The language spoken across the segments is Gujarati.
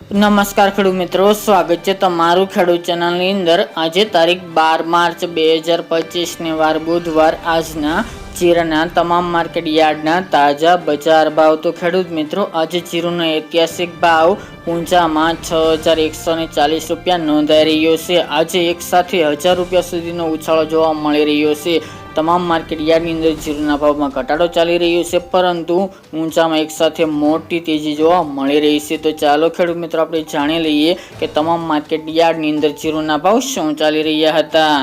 નમસ્કાર ખેડૂત મિત્રો, સ્વાગત છે તમારું ખેડૂત ચેનલની અંદર. આજે તારીખ બાર માર્ચ બે હજાર પચીસને વાર બુધવાર. આજના જીરાના તમામ માર્કેટ યાર્ડના તાજા બજાર ભાવ તો ખેડૂત મિત્રો, આજે જીરુનો ઐતિહાસિક ભાવ ઊંચામાં છ હજાર એકસો ને ચાલીસ રૂપિયા નોંધાઈ રહ્યો છે. આજે એક સાથે હજાર રૂપિયા સુધીનો ઉછાળો જોવા મળી રહ્યો છે. તમામ માર્કેટ યાર્ડની અંદર જીરુના ભાવમાં ઘટાડો ચાલી રહ્યો છે, પરંતુ ઊંચામાં એક સાથે મોટી તેજી જોવા મળી રહી છે. તો ચાલો ખેડૂત મિત્રો, આપણે જાણી લઈએ કે તમામ માર્કેટ યાર્ડની અંદર જીરુના ભાવ શું ચાલી રહ્યા હતા?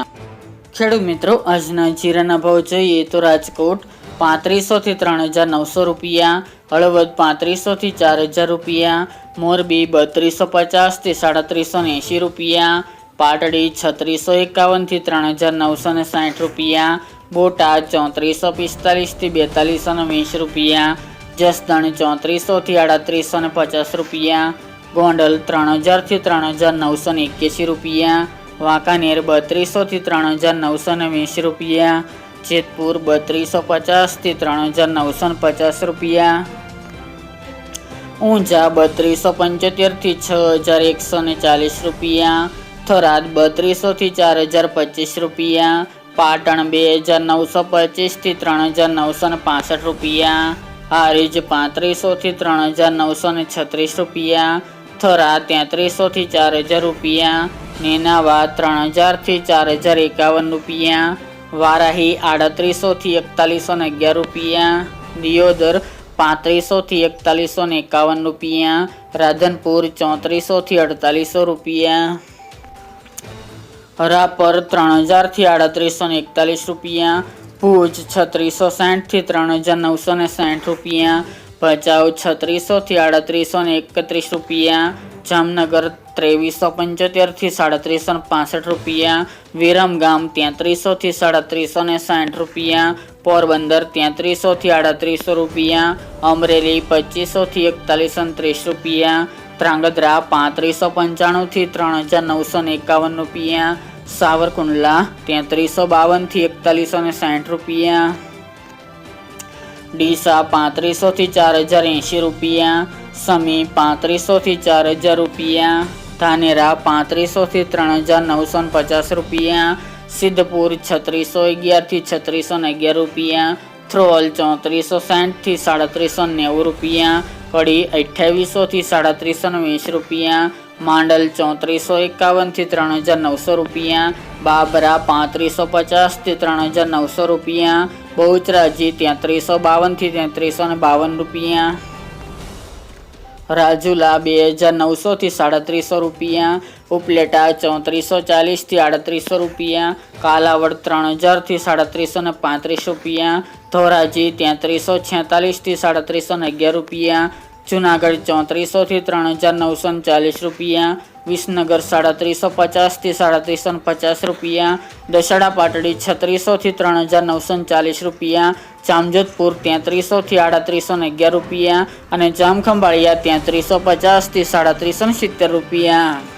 ખેડૂત મિત્રો, આજના જીરાના ભાવ જોઈએ તો રાજકોટ પાંત્રીસોથી ત્રણ હજાર નવસો રૂપિયા, હળવદ પાંત્રીસોથી ચાર હજાર રૂપિયા, મોરબી બત્રીસો પચાસથી સાડત્રીસો એંશી રૂપિયા, પાટડી છત્રીસો એકાવનથી ત્રણ હજાર નવસો ને સાઠ રૂપિયા, બોટાદ ચોત્રીસો પિસ્તાલીસથી બેતાલીસો ને વીસ રૂપિયા, જસદણ ચોત્રીસોથી આડત્રીસો ને પચાસ રૂપિયા, ગોંડલ ત્રણ હજારથી ત્રણ હજાર નવસો ને એક્યાસી રૂપિયા વાંકાનેર બત્રીસોથી ત્રણ હજાર નવસો ને વીસ રૂપિયા. જેતપુર બત્રીસો પચાસથી ત્રણ હજાર નવસો ને પચાસ રૂપિયા. ઊંઝા બત્રીસો પંચોતેરથી છ હજાર એકસો ને ચાલીસ રૂપિયા. થરાદ બત્રીસોથી ચાર હજાર પચીસ રૂપિયા. પાટણ બે હજાર નવસો પચીસથી ત્રણ હજાર નવસો ને પાસઠ રૂપિયા. હારીજ પાંત્રીસોથી ત્રણ હજાર નવસો ને છત્રીસ રૂપિયા. થરા તેત્રીસોથી ચાર હજાર રૂપિયા. નેનાવા ત્રણ હજારથી ચાર હજાર એકાવન રૂપિયા. વારાહી આડત્રીસો થી એકતાલીસો ને અગિયાર રૂપિયા. દિયોદર પાંત્રીસો થી એકતાલીસો ને એકાવન રૂપિયા. રાધનપુર ચોત્રીસો થી અડતાલીસો રૂપિયા. હરાપર ત્રણ હજારથી આડત્રીસો ને એકતાલીસ રૂપિયા. ભુજ છત્રીસો સાઠથી ત્રણ હજાર નવસો ને સાઠ રૂપિયા. ભચાઉ છત્રીસોથી આડત્રીસો ને એકત્રીસ રૂપિયા. જામનગર ત્રેવીસો પંચોતેરથી સાડત્રીસો પાસઠ રૂપિયા વિરમગામ તેત્રીસોથી સાડત્રીસો ને સાઠ રૂપિયા, પોરબંદર તેત્રીસોથી આડત્રીસો રૂપિયા, અમરેલી પચીસોથી એકતાલીસો ત્રીસ રૂપિયા ત્રાંગધ્રા પાંત્રીસો પંચાણુંથી ત્રણ હજાર નવસો ને એકાવન રૂપિયા, સાવરકુંડલા તેત્રીસો બાવનથી એકતાલીસો ને સાઠ રૂપિયા. ડીસા પાંત્રીસોથી ચાર હજાર એંશી રૂપિયા, સમી પાંત્રીસોથી ચાર હજાર રૂપિયા, ધાનેરા પાંત્રીસોથી ત્રણ હજાર નવસો ને પચાસ રૂપિયા, સિદ્ધપુર છત્રીસો અગિયારથી છત્રીસો ને અગિયાર રૂપિયા થ્રોલ ચોત્રીસો સાઠથી સાડત્રીસો નેવું રૂપિયા, કડી અઠ્યાવીસોથી સાડત્રીસો ને વીસ રૂપિયા, માંડલ ચોત્રીસો એકાવનથી ત્રણ હજાર નવસો રૂપિયા, બાબરા પાંત્રીસો પચાસથી ત્રણ હજાર નવસો રૂપિયા બહુચરાજી તેત્રીસો બાવનથી તેત્રીસો ને બાવન રૂપિયા. રાજુલા બે હજાર નવસોથી સાડત્રીસો રૂપિયા. ઉપલેટા ચોત્રીસો ચાલીસથી આડત્રીસો રૂપિયા. કાલાવડ ત્રણ હજારથી સાડત્રીસો ને પાંત્રીસ રૂપિયા. ધોરાજી તેત્રીસો છેતાલીસથી સાડત્રીસો ને અગિયાર રૂપિયા. જુનાગઢ ચોત્રીસોથી ત્રણ હજાર નવસો ને ચાલીસ રૂપિયા. વિસનગર સાડત્રીસો પચાસથી સાડત્રીસો પચાસ રૂપિયા, દશેડા પાટડી છત્રીસોથી ત્રણ હજાર નવસો ચાલીસ રૂપિયા, જામજોધપુર તેત્રીસોથી આડત્રીસો ને અગિયાર રૂપિયા અને જામખંભાળિયા તેત્રીસો પચાસથી સાડત્રીસો સિત્તેર રૂપિયા.